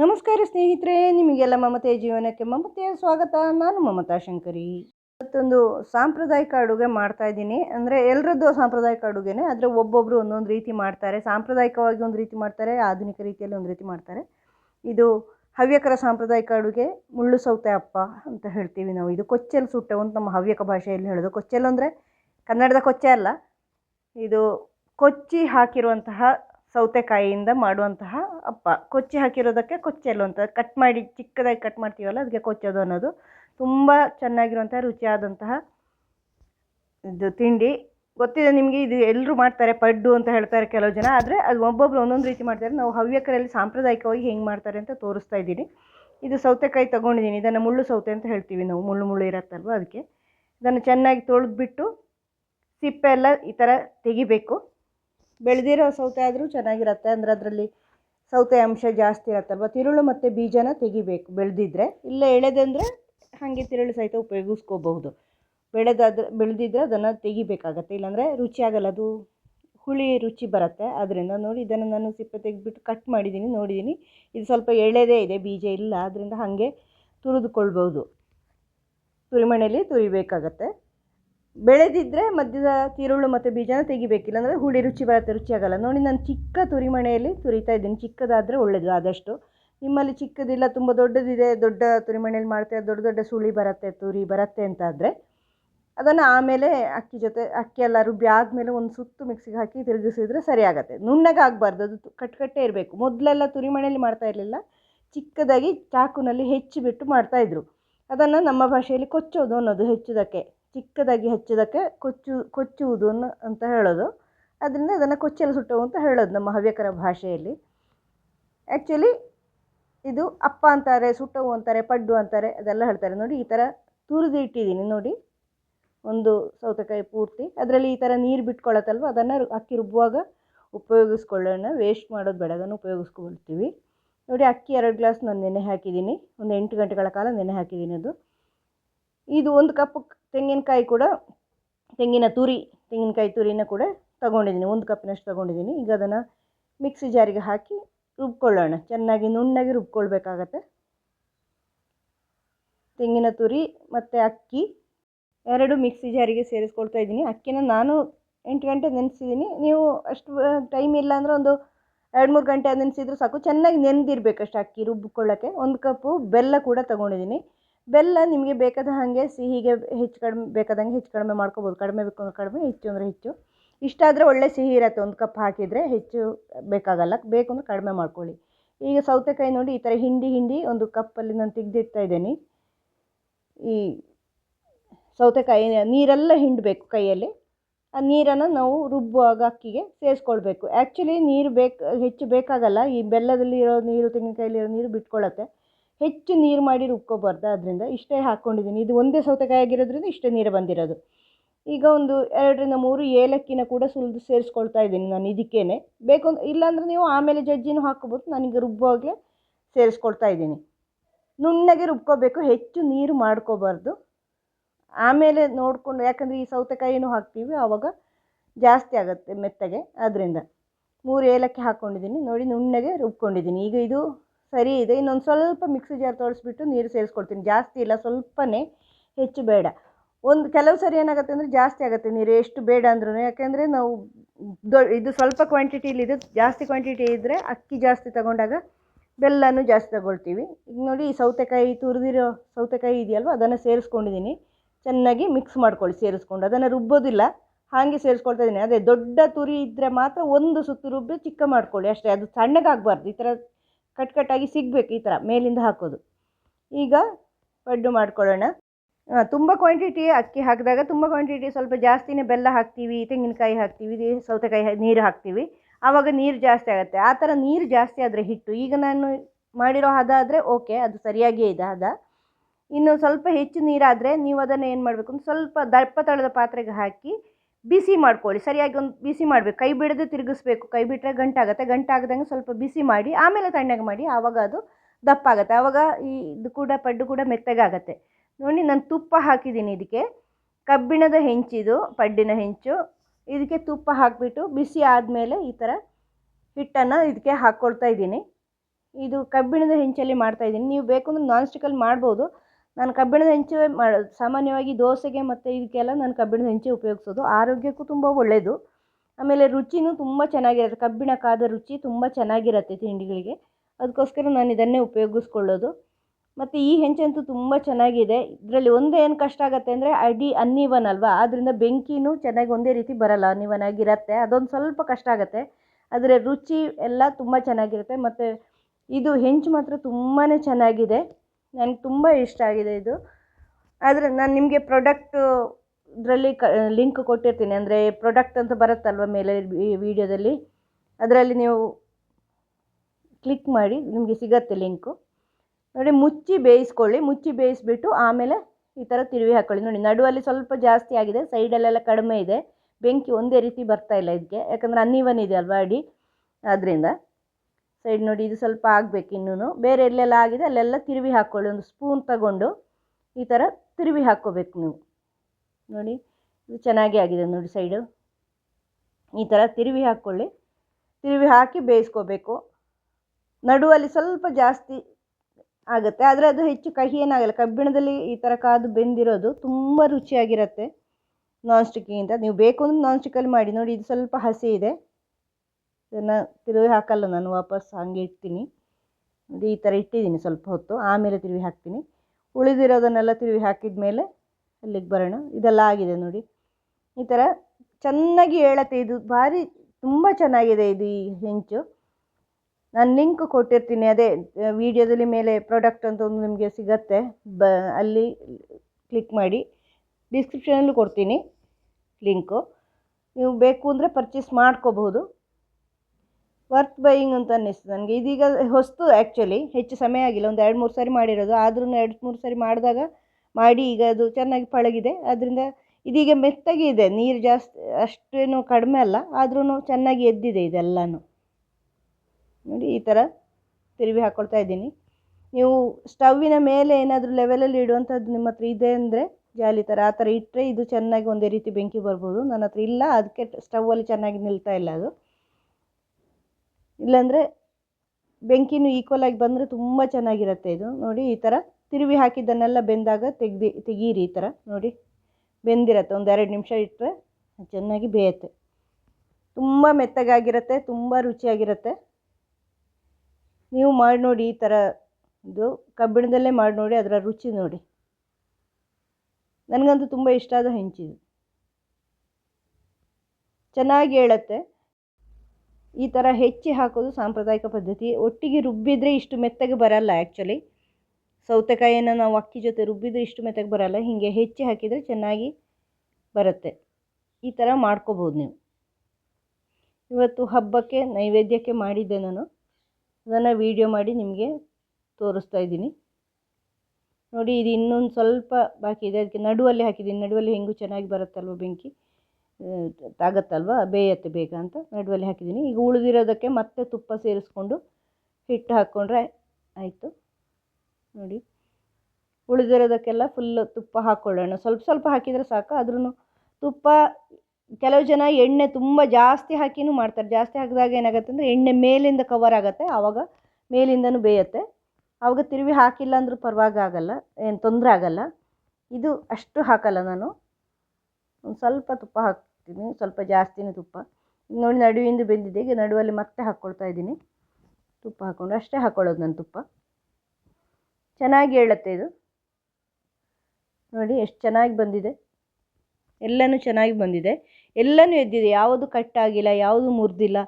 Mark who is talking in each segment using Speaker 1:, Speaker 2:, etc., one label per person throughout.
Speaker 1: ನಮಸ್ಕಾರ ಸ್ನೇಹಿತರೆ, ನಿಮಗೆಲ್ಲ ಮಮತೆ ಜೀವನಕ್ಕೆ ಮಮತೆಯ ಸ್ವಾಗತ. ನಾನು ಮಮತಾ ಶಂಕರಿ. ಇವತ್ತೊಂದು ಸಾಂಪ್ರದಾಯಿಕ ಅಡುಗೆ ಮಾಡ್ತಾ ಇದ್ದೀನಿ. ಅಂದರೆ ಎಲ್ಲರದ್ದು ಸಾಂಪ್ರದಾಯಿಕ ಅಡುಗೆನೇ, ಆದರೆ ಒಬ್ಬೊಬ್ಬರು ಒಂದೊಂದು ರೀತಿ ಮಾಡ್ತಾರೆ. ಸಾಂಪ್ರದಾಯಿಕವಾಗಿ ಒಂದು ರೀತಿ ಮಾಡ್ತಾರೆ, ಆಧುನಿಕ ರೀತಿಯಲ್ಲಿ ಒಂದು ರೀತಿ ಮಾಡ್ತಾರೆ. ಇದು ಹವ್ಯಕರ ಸಾಂಪ್ರದಾಯಿಕ ಅಡುಗೆ, ಮುಳ್ಳು ಸೌತೆ ಅಪ್ಪ ಅಂತ ಹೇಳ್ತೀವಿ ನಾವು. ಇದು ಕೊಚ್ಚೆಲ್ ಸುಟ್ಟೆ ಅಂತ ನಮ್ಮ ಹವ್ಯಕ ಭಾಷೆಯಲ್ಲಿ ಹೇಳೋದು. ಕೊಚ್ಚೆಲ್ ಅಂದರೆ ಕನ್ನಡದ ಕೊಚ್ಚೆ ಅಲ್ಲ. ಇದು ಕೊಚ್ಚಿ ಹಾಕಿರುವಂತಹ ಸೌತೆಕಾಯಿಯಿಂದ ಮಾಡುವಂತಹ ಅಪ್ಪ ಕೊಚ್ಚಿ ಹಾಕಿರೋದಕ್ಕೆ ಕೊಚ್ಚೆಲ್ಲು ಅಂತ. ಕಟ್ ಮಾಡಿ, ಚಿಕ್ಕದಾಗಿ ಕಟ್ ಮಾಡ್ತೀವಲ್ಲ ಅದಕ್ಕೆ ಕೊಚ್ಚೋದು ಅನ್ನೋದು. ತುಂಬ ಚೆನ್ನಾಗಿರುವಂತಹ, ರುಚಿಯಾದಂತಹ ಇದು ತಿಂಡಿ. ಗೊತ್ತಿದೆ ನಿಮಗೆ, ಇದು ಎಲ್ಲರೂ ಮಾಡ್ತಾರೆ, ಪಡ್ಡು ಅಂತ ಹೇಳ್ತಾರೆ ಕೆಲವು ಜನ. ಆದರೆ ಅದು ಒಬ್ಬೊಬ್ರು ಒಂದೊಂದು ರೀತಿ ಮಾಡ್ತಾರೆ. ನಾವು ಹವ್ಯಕರಲ್ಲಿ ಸಾಂಪ್ರದಾಯಿಕವಾಗಿ ಹೆಂಗೆ ಮಾಡ್ತಾರೆ ಅಂತ ತೋರಿಸ್ತಾ ಇದ್ದೀನಿ. ಇದು ಸೌತೆಕಾಯಿ ತೊಗೊಂಡಿದ್ದೀನಿ. ಇದನ್ನು ಮುಳ್ಳು ಸೌತೆ ಅಂತ ಹೇಳ್ತೀವಿ ನಾವು. ಮುಳ್ಳು ಮುಳ್ಳು ಇರತ್ತಲ್ವ ಅದಕ್ಕೆ. ಇದನ್ನು ಚೆನ್ನಾಗಿ ತೊಳೆದ್ಬಿಟ್ಟು ಸಿಪ್ಪೆ ಎಲ್ಲ ಈ ಥರ ತೆಗಿಬೇಕು. ಬೆಳೆದಿರೋ ಸೌತೆ ಆದರೂ ಚೆನ್ನಾಗಿರುತ್ತೆ. ಅಂದರೆ ಅದರಲ್ಲಿ ಸೌತೆ ಅಂಶ ಜಾಸ್ತಿ ಇರುತ್ತಲ್ವ? ತಿರುಳು ಮತ್ತು ಬೀಜನ ತೆಗಿಬೇಕು ಬೆಳೆದಿದ್ರೆ. ಇಲ್ಲ ಎಳೆದಂದರೆ ಹಾಗೆ ತಿರುಳು ಸಹಿತ ಉಪಯೋಗಿಸ್ಕೋಬಹುದು. ಬೆಳೆದಾದ್ರೆ, ಬೆಳೆದಿದ್ರೆ ಅದನ್ನು ತೆಗಿಬೇಕಾಗತ್ತೆ. ಇಲ್ಲಾಂದರೆ ರುಚಿ ಆಗಲ್ಲ. ಅದು ಹುಳಿ ರುಚಿ ಬರುತ್ತೆ. ಅದರಿಂದ ನೋಡಿ, ಇದನ್ನು ನಾನು ಸಿಪ್ಪೆ ತೆಗೆದ್ಬಿಟ್ಟು ಕಟ್ ಮಾಡಿದ್ದೀನಿ ನೋಡಿದ್ದೀನಿ ಇದು ಸ್ವಲ್ಪ ಎಳೆದೇ ಇದೆ, ಬೀಜ ಇಲ್ಲ. ಅದರಿಂದ ಹಾಗೆ ತುರಿದುಕೊಳ್ಬೋದು ತುರಿಮಣೆಯಲ್ಲಿ ತುರಿಬೇಕಾಗತ್ತೆ. ಬೆಳೆದಿದ್ದರೆ ಮಧ್ಯದ ತಿರುಳು ಮತ್ತು ಬೀಜನ ತೆಗಿಬೇಕಿಲ್ಲ. ಅಂದರೆ ಹುಳಿ ರುಚಿ ಬರುತ್ತೆ ರುಚಿಯಾಗಲ್ಲ ನೋಡಿ, ನಾನು ಚಿಕ್ಕ ತುರಿಮಣೆಯಲ್ಲಿ ತುರಿತಾ ಇದ್ದೀನಿ. ಚಿಕ್ಕದಾದರೆ ಒಳ್ಳೆಯದು ಆದಷ್ಟು. ನಿಮ್ಮಲ್ಲಿ ಚಿಕ್ಕದಿಲ್ಲ, ತುಂಬ ದೊಡ್ಡದಿದೆ, ದೊಡ್ಡ ತುರಿಮಣೆಯಲ್ಲಿ ಮಾಡ್ತೇವೆ ದೊಡ್ಡ ದೊಡ್ಡ ಸುಳಿ ಬರುತ್ತೆ, ತುರಿ ಬರುತ್ತೆ ಅಂತ ಆದರೆ ಅದನ್ನು ಆಮೇಲೆ ಅಕ್ಕಿ ಜೊತೆ, ಅಕ್ಕಿ ಎಲ್ಲ ರುಬ್ಬಿ ಆದಮೇಲೆ ಒಂದು ಸುತ್ತು ಮಿಕ್ಸಿಗೆ ಹಾಕಿ ತಿರುಗಿಸಿದ್ರೆ ಸರಿ ಆಗುತ್ತೆ ನುಣ್ಣಗೆ ಆಗಬಾರ್ದು ಅದು ಕಟ್ ಕಟ್ಟೇ ಇರಬೇಕು. ಮೊದಲೆಲ್ಲ ತುರಿಮಣೆಯಲ್ಲಿ ಮಾಡ್ತಾ ಇರಲಿಲ್ಲ. ಚಿಕ್ಕದಾಗಿ ಚಾಕುನಲ್ಲಿ ಹೆಚ್ಚಿಬಿಟ್ಟು ಮಾಡ್ತಾಯಿದ್ರು ಅದನ್ನು ನಮ್ಮ ಭಾಷೆಯಲ್ಲಿ ಕೊಚ್ಚೋದು ಅನ್ನೋದು ಹೆಚ್ಚೋದಕ್ಕೆ. ಚಿಕ್ಕದಾಗಿ ಹೆಚ್ಚೋದಕ್ಕೆ ಕೊಚ್ಚು, ಕೊಚ್ಚುವುದು ಅಂತ ಹೇಳೋದು. ಅದರಿಂದ ಅದನ್ನು ಕೊಚ್ಚಲು ಸುಟ್ಟವು ಅಂತ ಹೇಳೋದು ನಮ್ಮ ಹವ್ಯಕರ ಭಾಷೆಯಲ್ಲಿ. ಆ್ಯಕ್ಚುಲಿ ಇದು ಅಪ್ಪ ಅಂತಾರೆ, ಸುಟ್ಟವು ಅಂತಾರೆ, ಪಡ್ಡು ಅಂತಾರೆ, ಅದೆಲ್ಲ ಹೇಳ್ತಾರೆ. ನೋಡಿ ಈ ಥರ ತುರಿದು ಇಟ್ಟಿದ್ದೀನಿ ನೋಡಿ. ಒಂದು ಸೌತೆಕಾಯಿ ಪೂರ್ತಿ. ಅದರಲ್ಲಿ ಈ ಥರ ನೀರು ಬಿಟ್ಕೊಳತ್ತಲ್ವ, ಅದನ್ನು ಅಕ್ಕಿ ರುಬ್ಬುವಾಗ ಉಪಯೋಗಿಸ್ಕೊಳ್ಳೋಣ. ವೇಸ್ಟ್ ಮಾಡೋದು ಬೇಡ, ಅದನ್ನು ಉಪಯೋಗಿಸ್ಕೊಳ್ತೀವಿ. ನೋಡಿ ಅಕ್ಕಿ ಎರಡು ಗ್ಲಾಸ್ ನಾನು ನೆನೆ ಹಾಕಿದ್ದೀನಿ. ಒಂದು ಎಂಟು ಗಂಟೆಗಳ ಕಾಲ ನೆನೆ ಹಾಕಿದ್ದೀನಿ ಅದು. ಇದು ಒಂದು ಕಪ್ ತೆಂಗಿನಕಾಯಿ ಕೂಡ ತೆಂಗಿನ ತುರಿ, ತೆಂಗಿನಕಾಯಿ ತುರಿನ ಕೂಡ ತಗೊಂಡಿದ್ದೀನಿ. ಒಂದು ಕಪ್ಪಿನಷ್ಟು ತಗೊಂಡಿದ್ದೀನಿ. ಈಗ ಅದನ್ನು ಮಿಕ್ಸಿ ಜಾರಿಗೆ ಹಾಕಿ ರುಬ್ಕೊಳ್ಳೋಣ. ಚೆನ್ನಾಗಿ ನುಣ್ಣಗೆ ರುಬ್ಕೊಳ್ಬೇಕಾಗತ್ತೆ. ತೆಂಗಿನ ತುರಿ ಮತ್ತು ಅಕ್ಕಿ ಎರಡು ಮಿಕ್ಸಿ ಜಾರಿಗೆ ಸೇರಿಸ್ಕೊಳ್ತಾ ಇದ್ದೀನಿ. ಅಕ್ಕಿನ ನಾನು ಎಂಟು ಗಂಟೆ ನೆನೆಸಿದ್ದೀನಿ. ನೀವು ಅಷ್ಟು ಟೈಮ್ ಇಲ್ಲ ಅಂದರೆ ಒಂದು ಎರಡು ಮೂರು ಗಂಟೆ ನೆನೆಸಿದ್ರು ಸಾಕು. ಚೆನ್ನಾಗಿ ನೆನೆದಿರ್ಬೇಕಷ್ಟು ಅಕ್ಕಿ ರುಬ್ಬಿಕೊಳ್ಳೋಕ್ಕೆ ಒಂದು ಕಪ್ಪು ಬೆಲ್ಲ ಕೂಡ ತಗೊಂಡಿದ್ದೀನಿ. ಬೆಲ್ಲ ನಿಮಗೆ ಬೇಕಾದ ಹಾಗೆ ಸಿಹಿಗೆ ಹೆಚ್ಚು ಕಡಿಮೆ, ಬೇಕಾದಂಗೆ ಹೆಚ್ಚು ಕಡಿಮೆ ಮಾಡ್ಕೋಬೋದು. ಕಡಿಮೆ ಬೇಕು ಅಂದ್ರೆ ಕಡಿಮೆ, ಹೆಚ್ಚು ಅಂದರೆ ಹೆಚ್ಚು. ಇಷ್ಟ ಆದರೆ ಒಳ್ಳೆ ಸಿಹಿ ಇರುತ್ತೆ. ಒಂದು ಕಪ್ ಹಾಕಿದರೆ ಹೆಚ್ಚು ಬೇಕಾಗಲ್ಲ. ಬೇಕು ಅಂದರೆ ಕಡಿಮೆ ಮಾಡ್ಕೊಳ್ಳಿ. ಈಗ ಸೌತೆಕಾಯಿ ನೋಡಿ, ಈ ಥರ ಹಿಂಡಿ ಹಿಂಡಿ ಒಂದು ಕಪ್ಪಲ್ಲಿ ನಾನು ತೆಗೆದಿಡ್ತಾ ಇದ್ದೀನಿ. ಈ ಸೌತೆಕಾಯಿ ನೀರೆಲ್ಲ ಹಿಂಡಬೇಕು ಕೈಯಲ್ಲಿ. ಆ ನೀರನ್ನು ನಾವು ರುಬ್ಬುವಾಗ ಅಕ್ಕಿಗೆ ಸೇರಿಸ್ಕೊಳ್ಬೇಕು. ಆ್ಯಕ್ಚುಲಿ ನೀರು ಬೇಕು, ಹೆಚ್ಚು ಬೇಕಾಗಲ್ಲ. ಈ ಬೆಲ್ಲದಲ್ಲಿ ಇರೋ ನೀರು ತೆಂಗಿನಕಾಯಲ್ಲಿರೋ ನೀರು ಬಿಟ್ಕೊಳ್ಳುತ್ತೆ ಹೆಚ್ಚು ನೀರು ಮಾಡಿ ರುಬ್ಕೋಬಾರ್ದು. ಅದರಿಂದ ಇಷ್ಟೇ ಹಾಕ್ಕೊಂಡಿದ್ದೀನಿ ಇದು ಒಂದೇ ಸೌತೆಕಾಯಿ ಆಗಿರೋದ್ರಿಂದ ಇಷ್ಟೇ ನೀರು ಬಂದಿರೋದು. ಈಗ ಒಂದು ಎರಡರಿಂದ ಮೂರು ಏಲಕ್ಕಿನ ಕೂಡ ಸುಲಿದು ಸೇರಿಸ್ಕೊಳ್ತಾ ಇದ್ದೀನಿ ನಾನು ಇದಕ್ಕೇನೆ. ಬೇಕು ಇಲ್ಲಾಂದರೆ ನೀವು ಆಮೇಲೆ ಜಜ್ಜಿನೂ ಹಾಕ್ಕೋಬೋದು. ನನಗೆ ರುಬ್ಬುವಾಗಲೇ ಸೇರಿಸ್ಕೊಳ್ತಾ ಇದ್ದೀನಿ. ನುಣ್ಣಗೆ ರುಬ್ಕೋಬೇಕು. ಹೆಚ್ಚು ನೀರು ಮಾಡ್ಕೋಬಾರ್ದು. ಆಮೇಲೆ ನೋಡಿಕೊಂಡು, ಯಾಕಂದರೆ ಈ ಸೌತೆಕಾಯಿನೂ ಹಾಕ್ತೀವಿ. ಆವಾಗ ಜಾಸ್ತಿ ಆಗುತ್ತೆ ಮೆತ್ತಗೆ. ಅದರಿಂದ ಮೂರು ಏಲಕ್ಕಿ ಹಾಕ್ಕೊಂಡಿದ್ದೀನಿ ನೋಡಿ, ನುಣ್ಣಗೆ ರುಬ್ಕೊಂಡಿದ್ದೀನಿ ಈಗ ಇದು ಸರಿ ಇದೆ. ಇನ್ನೊಂದು ಸ್ವಲ್ಪ ಮಿಕ್ಸಿ ಜಾರ್ ತೋರಿಸ್ಬಿಟ್ಟು ನೀರು ಸೇರಿಸ್ಕೊಳ್ತೀನಿ ಜಾಸ್ತಿ ಇಲ್ಲ, ಸ್ವಲ್ಪನೇ ಹೆಚ್ಚು ಬೇಡ. ಒಂದು ಕೆಲವು ಸರಿ ಏನಾಗುತ್ತೆ ಅಂದರೆ ಜಾಸ್ತಿ ಆಗುತ್ತೆ ನೀರು, ಎಷ್ಟು ಬೇಡ ಅಂದ್ರೂ ಯಾಕೆಂದರೆ ನಾವು ದೊ, ಇದು ಸ್ವಲ್ಪ ಕ್ವಾಂಟಿಟಿಲಿದೆ ಜಾಸ್ತಿ ಕ್ವಾಂಟಿಟಿ ಇದ್ದರೆ ಅಕ್ಕಿ ಜಾಸ್ತಿ ತಗೊಂಡಾಗ ಬೆಲ್ಲನೂ ಜಾಸ್ತಿ ತಗೊಳ್ತೀವಿ. ಈಗ ನೋಡಿ ಈ ಸೌತೆಕಾಯಿ ತುರಿದಿರೋ ಸೌತೆಕಾಯಿ ಇದೆಯಲ್ವ, ಅದನ್ನು ಸೇರಿಸ್ಕೊಂಡಿದ್ದೀನಿ ಚೆನ್ನಾಗಿ ಮಿಕ್ಸ್ ಮಾಡ್ಕೊಳ್ಳಿ, ಸೇರಿಸ್ಕೊಂಡು. ಅದನ್ನು ರುಬ್ಬೋದಿಲ್ಲ, ಹಾಗೆ ಸೇರಿಸ್ಕೊಳ್ತಾ ಇದ್ದೀನಿ ಅದೇ ದೊಡ್ಡ ತುರಿ ಇದ್ದರೆ ಮಾತ್ರ ಒಂದು ಸುತ್ತು ರುಬ್ಬಿ ಚಿಕ್ಕ ಮಾಡ್ಕೊಳ್ಳಿ. ಅಷ್ಟೇ, ಅದು ಸಣ್ಣಗಾಗಬಾರ್ದು. ಈ ಥರ ಕಟ್ ಕಟ್ಟಾಗಿ ಸಿಗಬೇಕು ಈ ಥರ ಮೇಲಿಂದ ಹಾಕೋದು. ಈಗ ಪಡ್ಡು ಮಾಡ್ಕೊಳ್ಳೋಣ. ತುಂಬ ಕ್ವಾಂಟಿಟಿ ಅಕ್ಕಿ ಹಾಕಿದಾಗ ತುಂಬ ಕ್ವಾಂಟಿಟಿ ಸ್ವಲ್ಪ ಜಾಸ್ತಿನೇ ಬೆಲ್ಲ ಹಾಕ್ತೀವಿ, ತೆಂಗಿನಕಾಯಿ ಹಾಕ್ತೀವಿ ಸೌತೆಕಾಯಿ ನೀರು ಹಾಕ್ತೀವಿ. ಆವಾಗ ನೀರು ಜಾಸ್ತಿ ಆಗುತ್ತೆ. ಆ ಥರ ನೀರು ಜಾಸ್ತಿ ಆದರೆ ಹಿಟ್ಟು. ಈಗ ನಾನು ಮಾಡಿರೋ ಹದ ಆದರೆ ಓಕೆ, ಅದು ಸರಿಯಾಗಿಯೇ ಇದೆ ಹದ. ಇನ್ನು ಸ್ವಲ್ಪ ಹೆಚ್ಚು ನೀರಾದರೆ ನೀವು ಅದನ್ನು ಏನು ಮಾಡಬೇಕು? ಸ್ವಲ್ಪ ದಪ್ಪ ತಳದ ಪಾತ್ರೆಗೆ ಹಾಕಿ ಬಿಸಿ ಮಾಡ್ಕೊಳ್ಳಿ, ಸರಿಯಾಗಿ ಒಂದು ಬಿಸಿ ಮಾಡಬೇಕು. ಕೈ ಬಿಡದೆ ತಿರುಗಿಸ್ಬೇಕು, ಕೈ ಬಿಟ್ಟರೆ ಗಂಟಾಗುತ್ತೆ ಗಂಟಾಗದಂಗೆ ಸ್ವಲ್ಪ ಬಿಸಿ ಮಾಡಿ, ಆಮೇಲೆ ತಣ್ಣಗೆ ಮಾಡಿ, ಆವಾಗ ಅದು ದಪ್ಪ ಆಗುತ್ತೆ ಆವಾಗ ಈ ಇದು ಕೂಡ, ಪಡ್ಡು ಕೂಡ ಮೆತ್ತಗಾಗತ್ತೆ. ನೋಡಿ, ನಾನು ತುಪ್ಪ ಹಾಕಿದ್ದೀನಿ ಇದಕ್ಕೆ. ಕಬ್ಬಿಣದ ಹೆಂಚಿದು ಪಡ್ಡಿನ ಹೆಂಚು. ಇದಕ್ಕೆ ತುಪ್ಪ ಹಾಕಿಬಿಟ್ಟು ಬಿಸಿ ಆದಮೇಲೆ ಈ ಥರ ಹಿಟ್ಟನ್ನು ಇದಕ್ಕೆ ಹಾಕ್ಕೊಳ್ತಾ ಇದ್ದೀನಿ. ಇದು ಕಬ್ಬಿಣದ ಹೆಂಚಲ್ಲಿ ಮಾಡ್ತಾ ಇದ್ದೀನಿ. ನೀವು ಬೇಕು ಅಂದರೆ ನಾನ್ ಸ್ಟಿಕ್ಕಲ್ಲಿ ಮಾಡ್ಬೋದು. ನಾನು ಕಬ್ಬಿಣದ ಹೆಂಚು ಮಾಡೋದು ಸಾಮಾನ್ಯವಾಗಿ ದೋಸೆಗೆ ಮತ್ತು ಇದಕ್ಕೆಲ್ಲ ನಾನು ಕಬ್ಬಿಣದ ಹೆಂಚು ಉಪಯೋಗಿಸೋದು. ಆರೋಗ್ಯಕ್ಕೂ ತುಂಬ ಒಳ್ಳೆಯದು ಆಮೇಲೆ ರುಚಿನೂ ತುಂಬ ಚೆನ್ನಾಗಿರುತ್ತೆ. ಕಬ್ಬಿಣ ಕಾದ ರುಚಿ ತುಂಬ ಚೆನ್ನಾಗಿರುತ್ತೆ ತಿಂಡಿಗಳಿಗೆ. ಅದಕ್ಕೋಸ್ಕರ ನಾನು ಇದನ್ನೇ ಉಪಯೋಗಿಸ್ಕೊಳ್ಳೋದು. ಮತ್ತು ಈ ಹೆಂಚಂತೂ ತುಂಬ ಚೆನ್ನಾಗಿದೆ. ಇದರಲ್ಲಿ ಒಂದೇನು ಕಷ್ಟ ಆಗುತ್ತೆ ಅಂದರೆ ಅಡಿ, ಅನ್ನಿವನ್ ಅಲ್ವಾ? ಆದ್ದರಿಂದ ಬೆಂಕಿನೂ ಚೆನ್ನಾಗಿ ಒಂದೇ ರೀತಿ ಬರಲ್ಲ, ಅನ್ನಿವನ್ ಆಗಿರುತ್ತೆ. ಅದೊಂದು ಸ್ವಲ್ಪ ಕಷ್ಟ ಆಗುತ್ತೆ. ಆದರೆ ರುಚಿ ಎಲ್ಲ ತುಂಬ ಚೆನ್ನಾಗಿರುತ್ತೆ. ಮತ್ತು ಇದು ಹೆಂಚು ಮಾತ್ರ ತುಂಬಾ ಚೆನ್ನಾಗಿದೆ. ನನಗೆ ತುಂಬ ಇಷ್ಟ ಆಗಿದೆ ಇದು. ಆದರೆ ನಾನು ನಿಮಗೆ ಪ್ರಾಡಕ್ಟು ಇದರಲ್ಲಿ ಕ ಲಿಂಕ್ ಕೊಟ್ಟಿರ್ತೀನಿ. ಅಂದರೆ ಪ್ರಾಡಕ್ಟ್ ಅಂತ ಬರುತ್ತಲ್ವ ಮೇಲೆ ವಿಡಿಯೋದಲ್ಲಿ ಅದರಲ್ಲಿ ನೀವು ಕ್ಲಿಕ್ ಮಾಡಿ, ನಿಮಗೆ ಸಿಗತ್ತೆ ಲಿಂಕು ನೋಡಿ, ಮುಚ್ಚಿ ಬೇಯಿಸ್ಕೊಳ್ಳಿ. ಮುಚ್ಚಿ ಬೇಯಿಸ್ಬಿಟ್ಟು ಆಮೇಲೆ ಈ ಥರ ತಿರುವಿ ಹಾಕ್ಕೊಳ್ಳಿ ನೋಡಿ, ನಡುವಲ್ಲಿ ಸ್ವಲ್ಪ ಜಾಸ್ತಿ ಆಗಿದೆ. ಸೈಡಲ್ಲೆಲ್ಲ ಕಡಿಮೆ ಇದೆ. ಬೆಂಕಿ ಒಂದೇ ರೀತಿ ಬರ್ತಾ ಇಲ್ಲ ಇದಕ್ಕೆ. ಯಾಕಂದರೆ ಅನ್ನಿವನ್ ಇದೆ ಅಲ್ವಾ ಅಡಿ? ಆದ್ದರಿಂದ ಸೈಡ್ ನೋಡಿ ಇದು ಸ್ವಲ್ಪ ಆಗಬೇಕು ಇನ್ನೂ ಬೇರೆ ಎಲ್ಲೆಲ್ಲ ಆಗಿದೆ, ಅಲ್ಲೆಲ್ಲ ತಿರುವಿ ಹಾಕ್ಕೊಳ್ಳಿ ಒಂದು ಸ್ಪೂನ್ ತಗೊಂಡು ಈ ಥರ ತಿರುವಿ ಹಾಕ್ಕೋಬೇಕು ನೀವು. ನೋಡಿ, ಇದು ಚೆನ್ನಾಗಿ ಆಗಿದೆ ನೋಡಿ ಸೈಡು. ಈ ಥರ ತಿರುವಿ ಹಾಕ್ಕೊಳ್ಳಿ ತಿರುವಿ ಹಾಕಿ ಬೇಯಿಸ್ಕೋಬೇಕು. ನಡುವಲ್ಲಿ ಸ್ವಲ್ಪ ಜಾಸ್ತಿ ಆಗುತ್ತೆ, ಆದರೆ ಅದು ಹೆಚ್ಚು ಕಹಿ ಏನಾಗಲ್ಲ. ಕಬ್ಬಿಣದಲ್ಲಿ ಈ ಥರ ಕಾದು ಬೆಂದಿರೋದು ತುಂಬ ರುಚಿಯಾಗಿರುತ್ತೆ. ನಾನ್ ಸ್ಟಿಕ್ಕಿಗಿಂತ ನೀವು ಬೇಕು ಅಂದ್ರೆ ನಾನ್ ಸ್ಟಿಕ್ಕಲ್ಲಿ ಮಾಡಿ. ನೋಡಿ, ಇದು ಸ್ವಲ್ಪ ಹಸಿ ಇದೆ. ಇದನ್ನು ತಿರುವಿ ಹಾಕಲ್ಲ, ನಾನು ವಾಪಸ್ ಹಾಗೆ ಇಡ್ತೀನಿ. ನೋಡಿ, ಈ ಥರ ಇಟ್ಟಿದ್ದೀನಿ ಸ್ವಲ್ಪ ಹೊತ್ತು, ಆಮೇಲೆ ತಿರುವಿ ಹಾಕ್ತೀನಿ. ಉಳಿದಿರೋದನ್ನೆಲ್ಲ ತಿರುವಿ ಹಾಕಿದ ಮೇಲೆ ಅಲ್ಲಿಗೆ ಬರೋಣ. ಇದೆಲ್ಲ ಆಗಿದೆ ನೋಡಿ. ಈ ಥರ ಚೆನ್ನಾಗಿ ಹೇಳತ್ತೆ. ಇದು ಭಾರಿ, ತುಂಬ ಚೆನ್ನಾಗಿದೆ ಇದು ಈ ಹೆಂಚು. ನಾನು ಲಿಂಕ್ ಕೊಟ್ಟಿರ್ತೀನಿ, ಅದೇ ವಿಡಿಯೋದಲ್ಲಿ ಮೇಲೆ ಪ್ರಾಡಕ್ಟ್ ಅಂತ ಒಂದು ನಿಮಗೆ ಸಿಗತ್ತೆ. ಬ, ಅಲ್ಲಿ ಕ್ಲಿಕ್ ಮಾಡಿ. ಡಿಸ್ಕ್ರಿಪ್ಷನಲ್ಲೂ ಕೊಡ್ತೀನಿ ಲಿಂಕು. ನೀವು ಬೇಕು ಅಂದರೆ ಪರ್ಚೇಸ್ ಮಾಡ್ಕೋಬಹುದು. ವರ್ತ್ ಬೈಯಿಂಗ್ ಅಂತ ಅನ್ನಿಸ್ತು ನನಗೆ ಇದೀಗ ಹೊಸ್ತು ಆ್ಯಕ್ಚುಲಿ ಹೆಚ್ಚು ಸಮಯ ಆಗಿಲ್ಲ. ಒಂದು ಎರಡು ಮೂರು ಸಾರಿ ಮಾಡಿರೋದು. ಆದ್ರೂ ಎರಡು ಮೂರು ಸಾರಿ ಮಾಡಿದಾಗ ಮಾಡಿ ಈಗ ಅದು ಚೆನ್ನಾಗಿ ಪಳಗಿದೆ. ಅದರಿಂದ ಇದೀಗ ಮೆತ್ತಗೆ ಇದೆ. ನೀರು ಜಾಸ್ತಿ, ಅಷ್ಟೇನು ಕಡಿಮೆ ಅಲ್ಲ. ಆದ್ರೂ ಚೆನ್ನಾಗಿ ಎದ್ದಿದೆ ಇದೆಲ್ಲನೂ. ನೋಡಿ, ಈ ಥರ ತಿರುವಿ ಹಾಕ್ಕೊಳ್ತಾ ಇದ್ದೀನಿ. ನೀವು ಸ್ಟವ್ವಿನ ಮೇಲೆ ಏನಾದರೂ ಲೆವೆಲಲ್ಲಿ ಇಡುವಂಥದ್ದು ನಿಮ್ಮ ಹತ್ರ ಇದೆ ಅಂದರೆ ಜಾಲಿ ಥರ ಆ ಥರ ಇಟ್ಟರೆ ಇದು ಚೆನ್ನಾಗಿ ಒಂದೇ ರೀತಿ ಬೆಂಕಿ ಬರ್ಬೋದು. ನನ್ನ ಹತ್ರ ಇಲ್ಲ. ಅದಕ್ಕೆ ಸ್ಟವ್ವಲ್ಲಿ ಚೆನ್ನಾಗಿ ನಿಲ್ತಾ ಇಲ್ಲ ಅದು. ಇಲ್ಲಾಂದರೆ ಬೆಂಕಿನೂ ಈಕ್ವಲ್ ಆಗಿ ಬಂದರೆ ತುಂಬ ಚೆನ್ನಾಗಿರುತ್ತೆ ಇದು. ನೋಡಿ, ಈ ಥರ ತಿರುವಿ ಹಾಕಿದ್ದನ್ನೆಲ್ಲ ಬೆಂದಾಗ ತೆಗ್ದು, ತೆಗೀರಿ ಈ ಥರ ನೋಡಿ, ಬೆಂದಿರತ್ತೆ. ಒಂದು ಎರಡು ನಿಮಿಷ ಇಟ್ಟರೆ ಚೆನ್ನಾಗಿ ಬೇಯುತ್ತೆ. ತುಂಬ ಮೆತ್ತಗಾಗಿರುತ್ತೆ, ತುಂಬ ರುಚಿಯಾಗಿರುತ್ತೆ. ನೀವು ಮಾಡಿ ನೋಡಿ ಈ ಥರ ಇದು ಕಬ್ಬಿಣದಲ್ಲೇ ಮಾಡಿ ನೋಡಿ, ಅದರ ರುಚಿ ನೋಡಿ. ನನಗಂತೂ ತುಂಬ ಇಷ್ಟ ಆದ ಹೆಂಚಿದು ಚೆನ್ನಾಗಿ ಹೇಳುತ್ತೆ ಈ ಥರ ಹೆಚ್ಚಿ ಹಾಕೋದು ಸಾಂಪ್ರದಾಯಿಕ ಪದ್ಧತಿ. ಒಟ್ಟಿಗೆ ರುಬ್ಬಿದರೆ ಇಷ್ಟು ಮೆತ್ತಗೆ ಬರಲ್ಲ ಆ್ಯಕ್ಚುಲಿ ಸೌತೆಕಾಯಿಯನ್ನು ನಾವು ಅಕ್ಕಿ ಜೊತೆ ರುಬ್ಬಿದರೆ ಇಷ್ಟು ಮೆತ್ತಗೆ ಬರಲ್ಲ. ಹೀಗೆ ಹೆಚ್ಚಿ ಹಾಕಿದರೆ ಚೆನ್ನಾಗಿ ಬರುತ್ತೆ. ಈ ಥರ ಮಾಡ್ಕೋಬೋದು ನೀವು. ಇವತ್ತು ಹಬ್ಬಕ್ಕೆ ನೈವೇದ್ಯಕ್ಕೆ ಮಾಡಿದ್ದೆ ನಾನು. ಅದನ್ನು ವೀಡಿಯೋ ಮಾಡಿ ನಿಮಗೆ ತೋರಿಸ್ತಾ ಇದ್ದೀನಿ. ನೋಡಿ, ಇದು ಇನ್ನೊಂದು ಸ್ವಲ್ಪ ಬಾಕಿ ಇದೆ. ಅದಕ್ಕೆ ನಡುವಲ್ಲಿ ಹಾಕಿದ್ದೀನಿ. ನಡುವಲ್ಲಿ ಹೆಂಗೂ ಚೆನ್ನಾಗಿ ಬರುತ್ತಲ್ವ ಬೆಂಕಿ? ತಾಗತ್ತಲ್ವ ಬೇಯತ್ತೆ ಬೇಗ ಅಂತ ನಡುವಲ್ಲಿ ಹಾಕಿದ್ದೀನಿ. ಈಗ ಉಳಿದಿರೋದಕ್ಕೆ ಮತ್ತೆ ತುಪ್ಪ ಸೇರಿಸ್ಕೊಂಡು ಹಿಟ್ಟು ಹಾಕ್ಕೊಂಡ್ರೆ ಆಯಿತು. ನೋಡಿ. ಉಳಿದಿರೋದಕ್ಕೆಲ್ಲ ಫುಲ್ಲು ತುಪ್ಪ ಹಾಕ್ಕೊಳ್ಳೋಣ ಸ್ವಲ್ಪ ಸ್ವಲ್ಪ ಹಾಕಿದರೆ ಸಾಕು. ಆದ್ರೂ ತುಪ್ಪ ಕೆಲವು ಜನ ಎಣ್ಣೆ ತುಂಬ ಜಾಸ್ತಿ ಹಾಕಿನೂ ಮಾಡ್ತಾರೆ. ಜಾಸ್ತಿ ಹಾಕಿದಾಗ ಏನಾಗುತ್ತೆ ಅಂದರೆ ಎಣ್ಣೆ ಮೇಲಿಂದ ಕವರ್ ಆಗುತ್ತೆ. ಆವಾಗ ಮೇಲಿಂದನೂ ಬೇಯುತ್ತೆ. ಆವಾಗ ತಿರುವಿ ಹಾಕಿಲ್ಲ ಅಂದರೂ ಪರವಾಗಿ ಆಗಲ್ಲ. ಏನು ತೊಂದರೆ ಆಗಲ್ಲ. ಇದು ಅಷ್ಟು ಹಾಕಲ್ಲ ನಾನು. ಒಂದು ಸ್ವಲ್ಪ ತುಪ್ಪ ಹಾಕ್ತೀನಿ. ಸ್ವಲ್ಪ ಜಾಸ್ತಿನೇ ತುಪ್ಪ. ನೋಡಿ ನಡುವಿಂದ ಬೆಂದಿದೆ. ಈಗ ನಡುವಲ್ಲಿ ಮತ್ತೆ ಹಾಕ್ಕೊಳ್ತಾ ಇದ್ದೀನಿ. ತುಪ್ಪ ಹಾಕ್ಕೊಂಡು ಅಷ್ಟೇ ಹಾಕ್ಕೊಳ್ಳೋದು ನಾನು ತುಪ್ಪ. ಚೆನ್ನಾಗಿ ಹೇಳುತ್ತೆ ಇದು. ನೋಡಿ ಎಷ್ಟು ಚೆನ್ನಾಗಿ ಬಂದಿದೆ. ಎಲ್ಲನೂ ಚೆನ್ನಾಗಿ ಬಂದಿದೆ. ಎಲ್ಲನೂ ಎದ್ದಿದೆ. ಯಾವುದು ಕಟ್ಟಾಗಿಲ್ಲ ಯಾವುದು ಮುರಿದಿಲ್ಲ,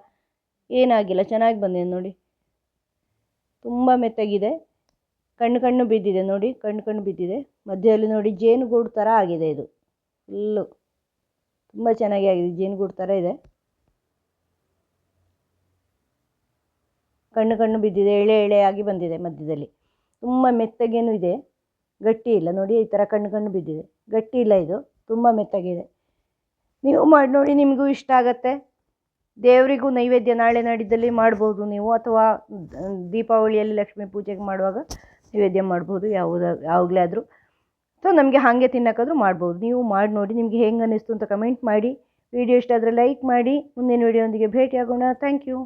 Speaker 1: ಏನಾಗಿಲ್ಲ. ಚೆನ್ನಾಗಿ ಬಂದಿದೆ ನೋಡಿ. ತುಂಬ ಮೆತ್ತಗಿದೆ. ಕಣ್ಣು ಕಣ್ಣು ಬಿದ್ದಿದೆ ನೋಡಿ. ಕಣ್ಣು ಕಣ್ಣು ಬಿದ್ದಿದೆ. ಮಧ್ಯದಲ್ಲಿ ನೋಡಿ ಜೇನುಗೂಡು ಥರ ಆಗಿದೆ ಇದು. ಫುಲ್ಲು ತುಂಬ ಚೆನ್ನಾಗಿ ಆಗಿದೆ, ಜೇನುಗೂಡು ಥರ ಇದೆ. ಕಣ್ಣು ಕಣ್ಣು ಬಿದ್ದಿದೆ, ಎಳೆ ಆಗಿ ಬಂದಿದೆ ಮಧ್ಯದಲ್ಲಿ. ತುಂಬ ಮೆತ್ತಗೇನು ಇದೆ, ಗಟ್ಟಿ ಇಲ್ಲ. ನೋಡಿ, ಈ ಥರ ಕಣ್ಣು ಕಣ್ಣು ಬಿದ್ದಿದೆ. ಗಟ್ಟಿ ಇಲ್ಲ ಇದು, ತುಂಬ ಮೆತ್ತಗಿದೆ. ನೀವು ಮಾಡಿ, ನೋಡಿ, ನಿಮಗೂ ಇಷ್ಟ ಆಗತ್ತೆ. ದೇವರಿಗೂ ನೈವೇದ್ಯ ನಾಳೆ ನಾಡಿದ್ದಲ್ಲಿ ಮಾಡ್ಬೋದು ನೀವು, ಅಥವಾ ದೀಪಾವಳಿಯಲ್ಲಿ ಲಕ್ಷ್ಮೀ ಪೂಜೆಗೆ ಮಾಡುವಾಗ ನೈವೇದ್ಯ ಮಾಡ್ಬೋದು, ಯಾವುದ ಯಾವಾಗಲೇ ಆದರೂ ಅಥವಾ ನಮಗೆ ಹಾಗೆ ತಿನ್ನೋಕ್ಕಾದ್ರೂ ಮಾಡ್ಬೋದು. ನೀವು ಮಾಡಿ ನೋಡಿ ನಿಮಗೆ ಹೆಂಗೆ ಅನ್ನಿಸ್ತು ಅಂತ ಕಮೆಂಟ್ ಮಾಡಿ. ವಿಡಿಯೋ ಇಷ್ಟ ಆದರೆ ಲೈಕ್ ಮಾಡಿ. ಮುಂದಿನ ವಿಡಿಯೋದೊಂದಿಗೆ ಭೇಟಿಯಾಗೋಣ. Thank you